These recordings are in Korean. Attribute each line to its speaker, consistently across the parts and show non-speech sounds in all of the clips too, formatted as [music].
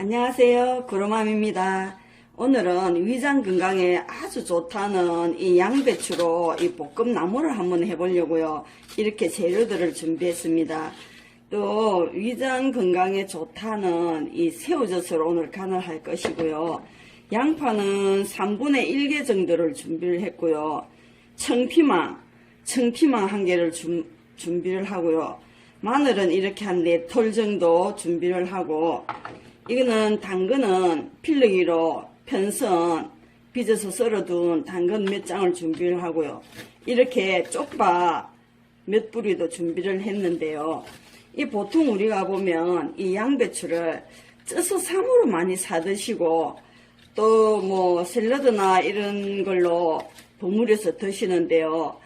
Speaker 1: 안녕하세요. 구로맘입니다. 오늘은 위장 건강에 아주 좋다는 이 양배추로 이 볶음 나물을 한번 해보려고요. 이렇게 재료들을 준비했습니다. 또 위장 건강에 좋다는 이 새우젓을 오늘 간을 할 것이고요. 양파는 3분의 1개 정도를 준비를 했고요. 청피망, 청피망 한 개를 준, 준비를 하고요. 마늘은 이렇게 한네톨 정도 준비를 하고 이거는 당근은 필르기로 편선 빚어서 썰어둔 당근 몇 장을 준비를 하고요. 이렇게 쪽파 몇 뿌리도 준비를 했는데요. 이 보통 우리가 보면 이 양배추를 쪄서 삶으로 많이 사 드시고 또 뭐 샐러드나 이런 걸로 버무려서 드시는데요.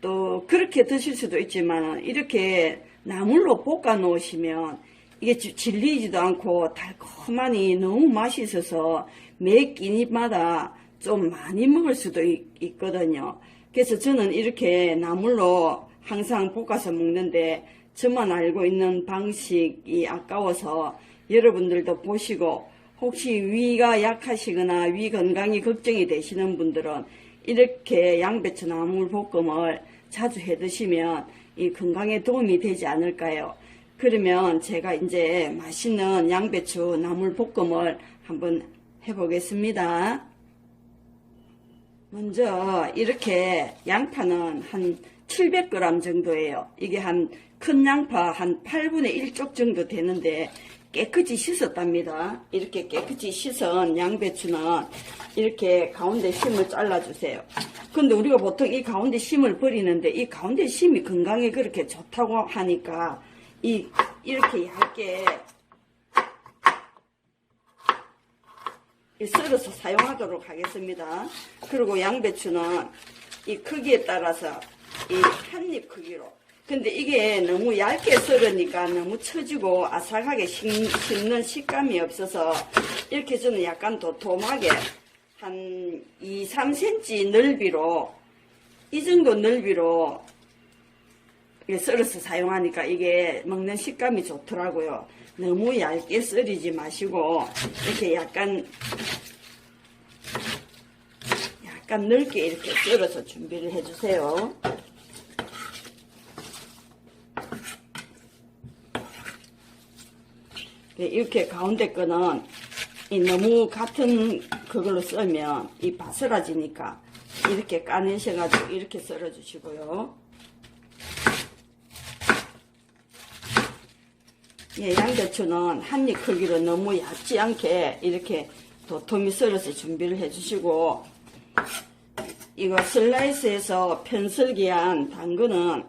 Speaker 1: 또 그렇게 드실 수도 있지만 이렇게 나물로 볶아 놓으시면 이게 지- 질리지도 않고 달콤하니 너무 맛있어서 매 끼니마다 좀 많이 먹을 수도 있, 거든요 그래서 저는 이렇게 나물로 항상 볶아서 먹는데 저만 알고 있는 방식이 아까워서 여러분들도 보시고 혹시 위가 약하시거나 위 건강이 걱정이 되시는 분들은 이렇게 양배추 나물 볶음을 자주 해 드시면 이 건강에 도움이 되지 않을까요? 그러면 제가 이제 맛있는 양배추 나물 볶음을 한번 해보겠습니다. 먼저 이렇게 양파는 한 700g 정도예요. 이게 한 큰 양파 한 8분의 1쪽 정도 되는데 깨끗이 씻었답니다. 이렇게 깨끗이 씻은 양배추는 이렇게 가운데 심을 잘라주세요. 근데 우리가 보통 이 가운데 심을 버리는데 이 가운데 심이 건강에 그렇게 좋다고 하니까 이 이렇게 얇게 이 썰어서 사용하도록 하겠습니다. 그리고 양배추는 이 크기에 따라서 이 한 입 크기로. 근데 이게 너무 얇게 썰으니까 너무 처지고 아삭하게 씹, 씹는 식감이 없어서 이렇게 저는 약간 도톰하게 한 2, 3cm 넓이로 이 정도 넓이로 이게 썰어서 사용하니까 이게 먹는 식감이 좋더라고요. 너무 얇게 썰이지 마시고 이렇게 약간 약간 넓게 이렇게 썰어서 준비를 해주세요. 네, 이렇게 가운데 거는 이 너무 같은 그걸로 썰면 이 바스라지니까 이렇게 까내셔가지고 이렇게 썰어주시고요. 예, 양배추는 한 입 크기로 너무 얇지 않게 이렇게 도톰히 썰어서 준비를 해주시고 이거 슬라이스해서 편설기한 당근은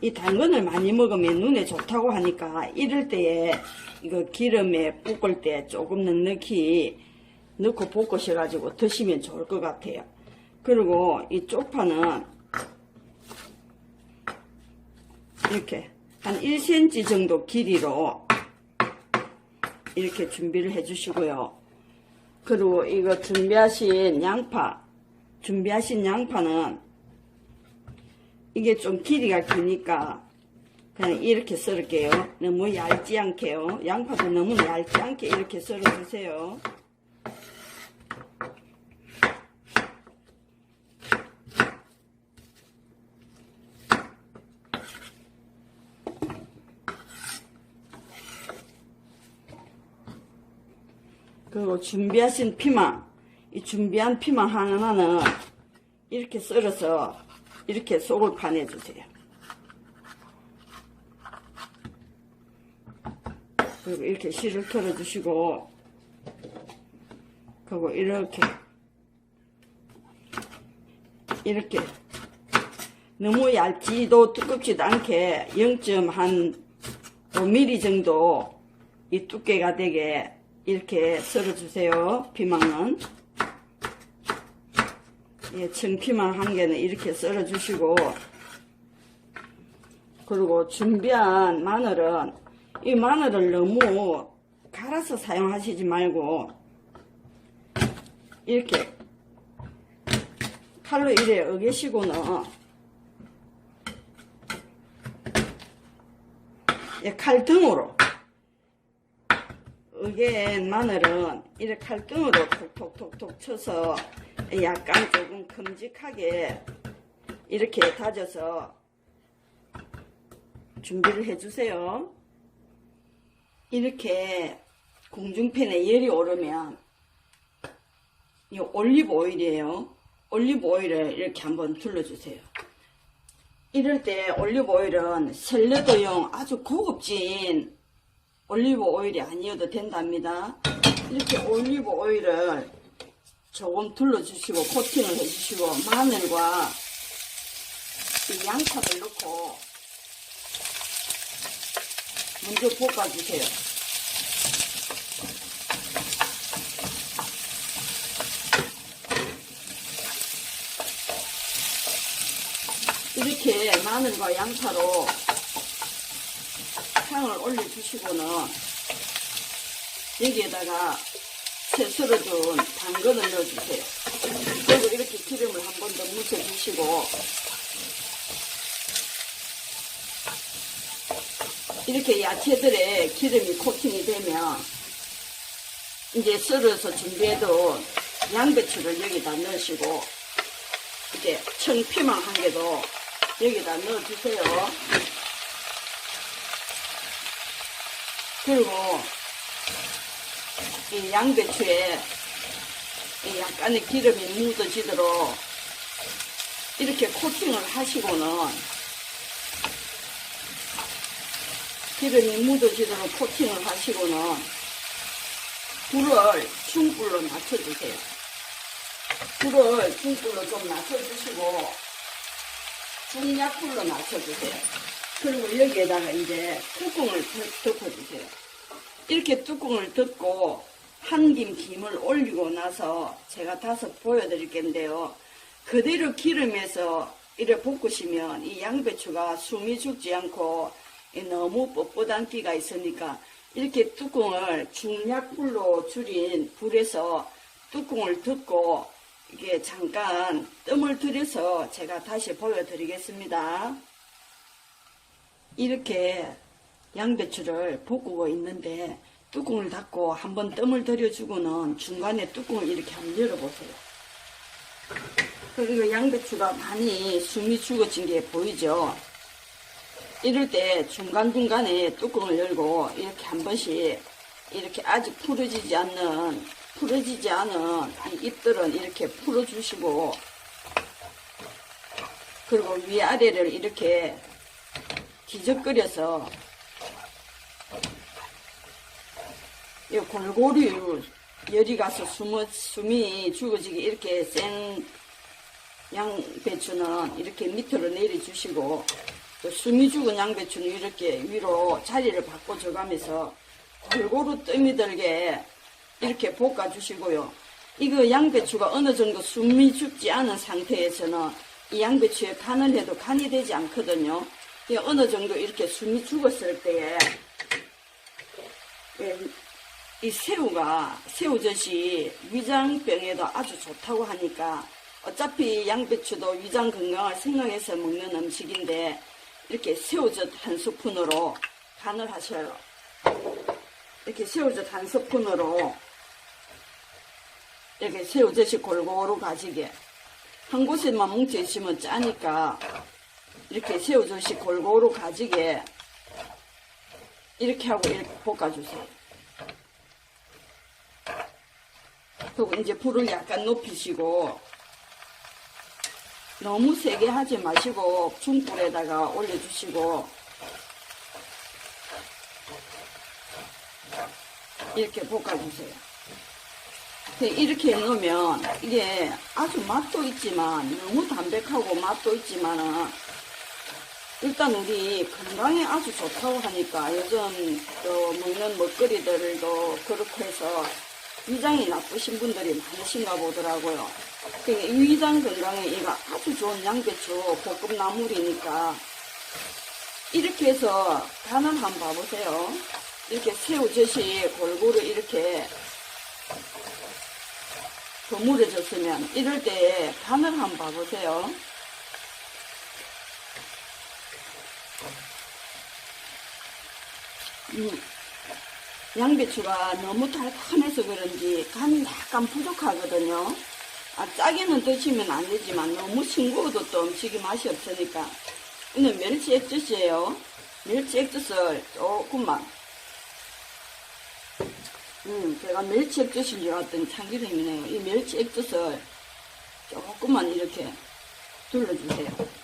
Speaker 1: 이 당근을 많이 먹으면 눈에 좋다고 하니까 이럴 때에 이거 기름에 볶을 때 조금 넉넉히 넣고 볶으셔가지고 드시면 좋을 것 같아요. 그리고 이 쪽파는 이렇게 한 1cm 정도 길이로 이렇게 준비를 해 주시고요. 그리고 이거 준비하신 양파, 준비하신 양파는 이게 좀 길이가 기니까 그냥 이렇게 썰을게요. 너무 얇지 않게요. 양파도 너무 얇지 않게 이렇게 썰어주세요. 준비하신 피망, 이 준비한 피망 하나는 이렇게 썰어서 이렇게 속을 파내주세요. 그리고 이렇게 실을 털어주시고, 그리고 이렇게, 이렇게, 너무 얇지도 두껍지도 않게 0.5mm 정도 이 두께가 되게 이렇게 썰어주세요. 피망은. 예, 청피망 한 개는 이렇게 썰어주시고, 그리고 준비한 마늘은, 이 마늘을 너무 갈아서 사용하시지 말고, 이렇게 칼로 이래 어개시고는 예, 칼등으로 이게 마늘은 이렇게 칼등으로 톡톡톡톡 쳐서 약간 조금 큼직하게 이렇게 다져서 준비를 해주세요. 이렇게 공중팬에 열이 오르면 이 올리브 오일이에요. 올리브 오일을 이렇게 한번 둘러주세요. 이럴 때 올리브 오일은 샐러드용 아주 고급진 올리브 오일이 아니어도 된답니다. 이렇게 올리브 오일을 조금 둘러주시고 코팅을 해주시고 마늘과 이 양파를 넣고 먼저 볶아주세요. 이렇게 마늘과 양파로 향을 올려주시고는 여기에다가 채 썰어둔 당근을 넣어주세요. 그리고 이렇게 기름을 한 번 더 묻혀주시고 이렇게 야채들의 기름이 코팅이 되면 이제 썰어서 준비해둔 양배추를 여기다 넣으시고 이렇게 청피망 한 개도 여기다 넣어주세요. 그리고 이 양배추에 이 약간의 기름이 묻어지도록 이렇게 코팅을 하시고는 기름이 묻어지도록 코팅을 하시고는 불을 중불로 낮춰주세요. 불을 중불로 좀 낮춰주시고 중약불로 낮춰주세요. 그리고 여기에다가 이제 뚜껑을 덮- 덮어주세요. 이렇게 뚜껑을 덮고 한 김 김을 올리고 나서 제가 다섯 보여드릴 건데요. 그대로 기름에서 이래 볶으시면 이 양배추가 숨이 죽지 않고 이 너무 뻣뻣한 기가 있으니까 이렇게 뚜껑을 중약불로 줄인 불에서 뚜껑을 덮고 이게 잠깐 뜸을 들여서 제가 다시 보여드리겠습니다. 이렇게 양배추를 볶고 있는데 뚜껑을 닫고 한번 뜸을 들여주고는 중간에 뚜껑을 이렇게 한번 열어보세요. 그리고 양배추가 많이 숨이 죽어진 게 보이죠? 이럴 때 중간중간에 뚜껑을 열고 이렇게 한 번씩 이렇게 아직 풀어지지 않는 풀어지지 않은 이 잎들은 이렇게 풀어주시고 그리고 위아래를 이렇게 뒤적거려서 이 골고루 열이 가서 숨어, 숨이 죽어지게 이렇게 센 양배추는 이렇게 밑으로 내려주시고 또 숨이 죽은 양배추는 이렇게 위로 자리를 바꿔줘가면서 골고루 뜸이 들게 이렇게 볶아주시고요. 이거 양배추가 어느 정도 숨이 죽지 않은 상태에서는 이 양배추에 간을 해도 간이 되지 않거든요. 이 어느 정도 이렇게 숨이 죽었을 때에 예, 이 새우가 새우젓이 위장병에도 아주 좋다고 하니까 어차피 양배추도 위장 건강을 생각해서 먹는 음식인데 이렇게 새우젓 한 스푼으로 간을 하셔요. 이렇게 새우젓 한 스푼으로 이렇게 새우젓이 골고루 가지게 한 곳에만 뭉쳐 있으면 짜니까 이렇게 새우젓이 골고루 가지게 이렇게 하고 이렇게 볶아주세요. 그리고 이제 불을 약간 높이시고 너무 세게 하지 마시고 중불에다가 올려주시고 이렇게 볶아주세요. 그 이렇게 넣으면 이게 아주 맛도 있지만 너무 담백하고 맛도 있지만은 일단 우리 건강에 아주 좋다고 하니까 요즘 또 먹는 먹거리들도 그렇고 해서 위장이 나쁘신 분들이 많으신가 보더라고요. 그 위장 건강에 이거 아주 좋은 양배추 볶음 나물이니까 이렇게 해서 간을 한번 봐보세요. 이렇게 새우젓이 골고루 이렇게 버무려졌으면 이럴 때 간을 한번 봐보세요. 양배추가 너무 달콤해서 그런지 간이 약간 부족하거든요. 아, 짜게는 드시면 안 되지만 너무 싱거워도 또 음식이 맛이 없으니까. 이는 멸치 액젓이에요. 멸치 액젓을 조금만. 음, 제가 멸치 액젓인 줄 알았더니 참기름이네요. 이 멸치 액젓을 조금만 이렇게 둘러주세요.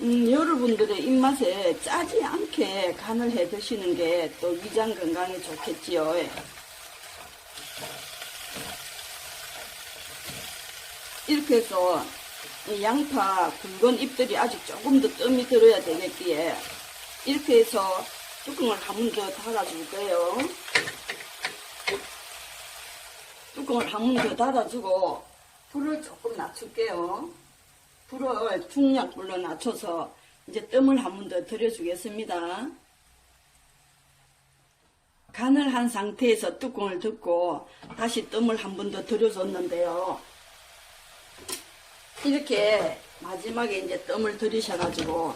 Speaker 1: 음, 여러분들의 입맛에 짜지 않게 간을 해 드시는 게 또 위장 건강에 좋겠지요. 예. 이렇게 해서 이 양파 굵은 잎들이 아직 조금 더 뜸이 들어야 되겠기에 이렇게 해서 뚜껑을 한 번 더 닫아줄 거예요. 뚜껑을 한 번 더 닫아주고 불을 조금 낮출게요. 불을 중약불로 낮춰서 이제 뜸을 한 번 더 들여주겠습니다. 간을 한 상태에서 뚜껑을 덮고 다시 뜸을 한 번 더 들여줬는데요. 이렇게 마지막에 이제 뜸을 들이셔가지고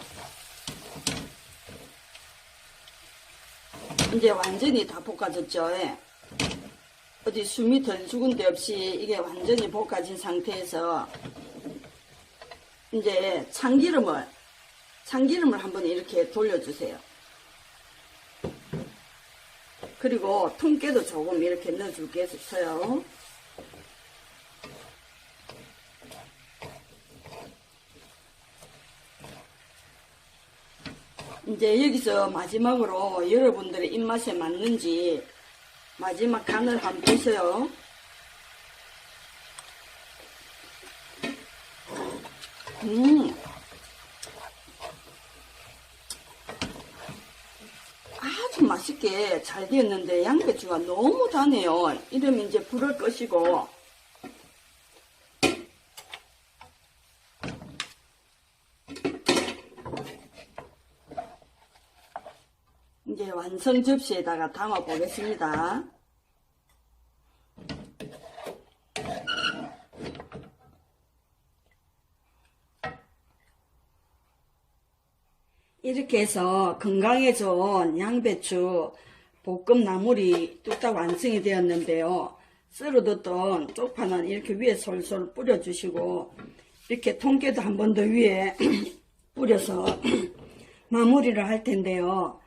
Speaker 1: 이제 완전히 다 볶아졌죠. 예. 어디 숨이 덜 죽은 데 없이 이게 완전히 볶아진 상태에서 이제 참기름을 참기름을 한번 이렇게 돌려주세요. 그리고 통깨도 조금 이렇게 넣어줄게요. 이제 여기서 마지막으로 여러분들의 입맛에 맞는지 마지막 간을 한번 보세요. 음. 아주 맛있게 잘 되었는데 양배추가 너무 다네요. 이러면 이제 불을 끄시고 이제 완성 접시에다가 담아 보겠습니다. 이렇게 해서 건강에 좋은 양배추 볶음 나물이 뚝딱 완성이 되었는데요. 썰어뒀던 쪽파는 이렇게 위에 솔솔 뿌려주시고 이렇게 통깨도 한 번 더 위에 [clears throat] 뿌려서 [clears throat] 마무리를 할 텐데요.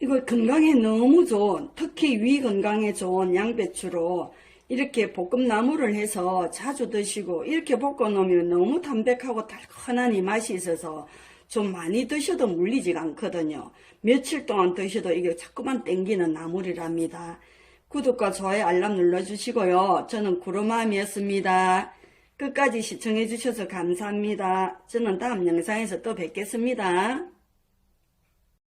Speaker 1: 이거 건강에 너무 좋은 특히 위 건강에 좋은 양배추로 이렇게 볶음나물을 해서 자주 드시고 이렇게 볶아 놓으면 너무 담백하고 달큰한 이 맛이 있어서 좀 많이 드셔도 물리지가 않거든요. 며칠 동안 드셔도 이게 자꾸만 땡기는 나물이랍니다. 구독과 좋아요 알람 눌러주시고요. 저는 구름마음이었습니다. 끝까지 시청해주셔서 감사합니다. 저는 다음 영상에서 또 뵙겠습니다.